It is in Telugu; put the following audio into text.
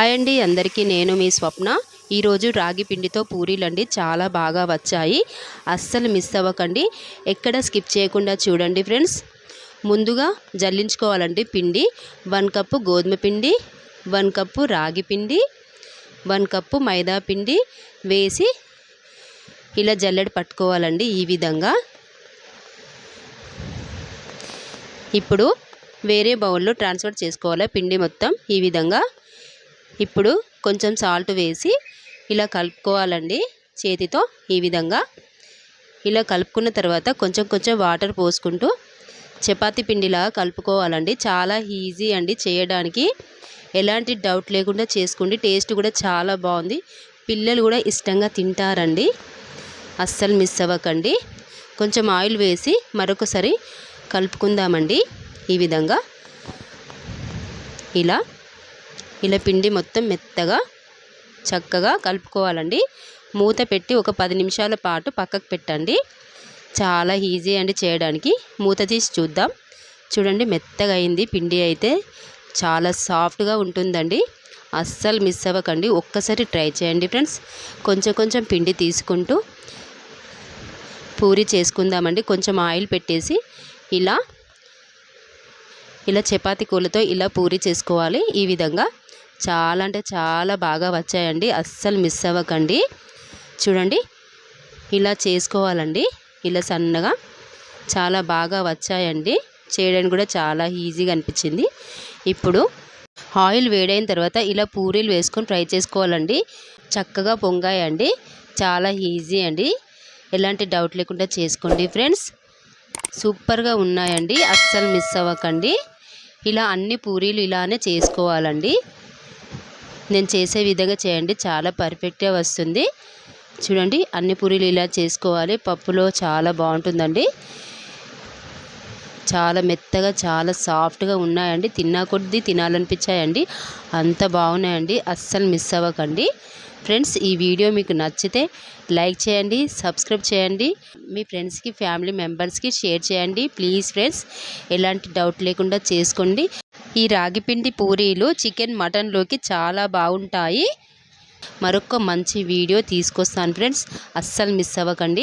హాయ్ అండి అందరికీ నేను మీ స్వప్న. ఈరోజు రాగి పిండితో పూరీలండి చాలా బాగా వచ్చాయి. అస్సలు మిస్ అవ్వకండి. ఎక్కడ స్కిప్ చేయకుండా చూడండి ఫ్రెండ్స్ ముందుగా జల్లించుకోవాలండి పిండి. వన్ కప్పు గోధుమ పిండి వన్ కప్పు రాగి పిండి వన్ కప్పు మైదా పిండి వేసి ఇలా జల్లెడ పట్టుకోవాలండి ఈ విధంగా. ఇప్పుడు వేరే బౌల్లో ట్రాన్స్ఫర్ చేసుకోవాలి పిండి మొత్తం ఈ విధంగా. ఇప్పుడు కొంచెం సాల్ట్ వేసి ఇలా కలుపుకోవాలండి చేతితో ఈ విధంగా. ఇలా కలుపుకున్న తర్వాత కొంచెం కొంచెం వాటర్ పోసుకుంటూ చపాతీ పిండిలా కలుపుకోవాలండి. చాలా ఈజీ అండి చేయడానికి. ఎలాంటి డౌట్ లేకుండా చేసుకోండి. టేస్ట్ కూడా చాలా బాగుంది. పిల్లలు కూడా ఇష్టంగా తింటారండి. అస్సలు మిస్ అవ్వకండి. కొంచెం ఆయిల్ వేసి మరొకసారి కలుపుకుందామండి ఈ విధంగా. ఇలా ఇలా పిండి మొత్తం మెత్తగా చక్కగా కలుపుకోవాలండి. మూత పెట్టి ఒక పది నిమిషాల పాటు పక్కకు పెట్టండి. చాలా ఈజీ అండి చేయడానికి. మూత తీసి చూద్దాం. చూడండి మెత్తగా అయింది. పిండి అయితే చాలా సాఫ్ట్గా ఉంటుందండి. అస్సలు మిస్ అవ్వకండి. ఒక్కసారి ట్రై చేయండి ఫ్రెండ్స్. కొంచెం కొంచెం పిండి తీసుకుంటూ పూరి చేసుకుందామండి. కొంచెం ఆయిల్ పెట్టేసి ఇలా ఇలా చపాతి కూలతో ఇలా పూరి చేసుకోవాలి. ఈ విధంగా చాలా అంటే చాలా బాగా వచ్చాయండి. అస్సలు మిస్ అవ్వకండి. చూడండి. ఇలా చేసుకోవాలండి. ఇలా సన్నగా చాలా బాగా వచ్చాయండి. చేయడానికి కూడా చాలా ఈజీగా అనిపించింది. ఇప్పుడు ఆయిల్ వేడైన తర్వాత ఇలా పూరీలు వేసుకొని ఫ్రై చేసుకోవాలండి. చక్కగా పొంగాయండి. చాలా ఈజీ అండి. ఎలాంటి డౌట్ లేకుండా చేసుకోండి ఫ్రెండ్స్. సూపర్గా ఉన్నాయండి. అస్సలు మిస్ అవ్వకండి. ఇలా అన్ని పూరీలు ఇలానే చేసుకోవాలండి. నేను చేసే విధంగా చేయండి. చాలా పర్ఫెక్ట్గా వస్తుంది. చూడండి అన్ని పూరీలు ఇలా చేసుకోవాలి. పప్పులో చాలా బాగుంటుందండి. చాలా మెత్తగా చాలా సాఫ్ట్గా ఉన్నాయండి. తిన్నా కొద్ది తినాలనిపించాయండి. అంత బాగున్నాయండి. అస్సలు మిస్ అవ్వకండి. ఫ్రెండ్స్ ఈ వీడియో మీకు నచ్చితే లైక్ చేయండి సబ్స్క్రైబ్ చేయండి. మీ ఫ్రెండ్స్కి ఫ్యామిలీ మెంబర్స్కి షేర్ చేయండి. ప్లీజ్ ఫ్రెండ్స్ ఎలాంటి డౌట్ లేకుండా చేసుకోండి. ఈ రాగిపిండి పూరీలు చికెన్ మటన్లోకి చాలా బాగుంటాయి. మరొక మంచి వీడియో తీసుకొస్తాను ఫ్రెండ్స్. అస్సలు మిస్ అవ్వకండి.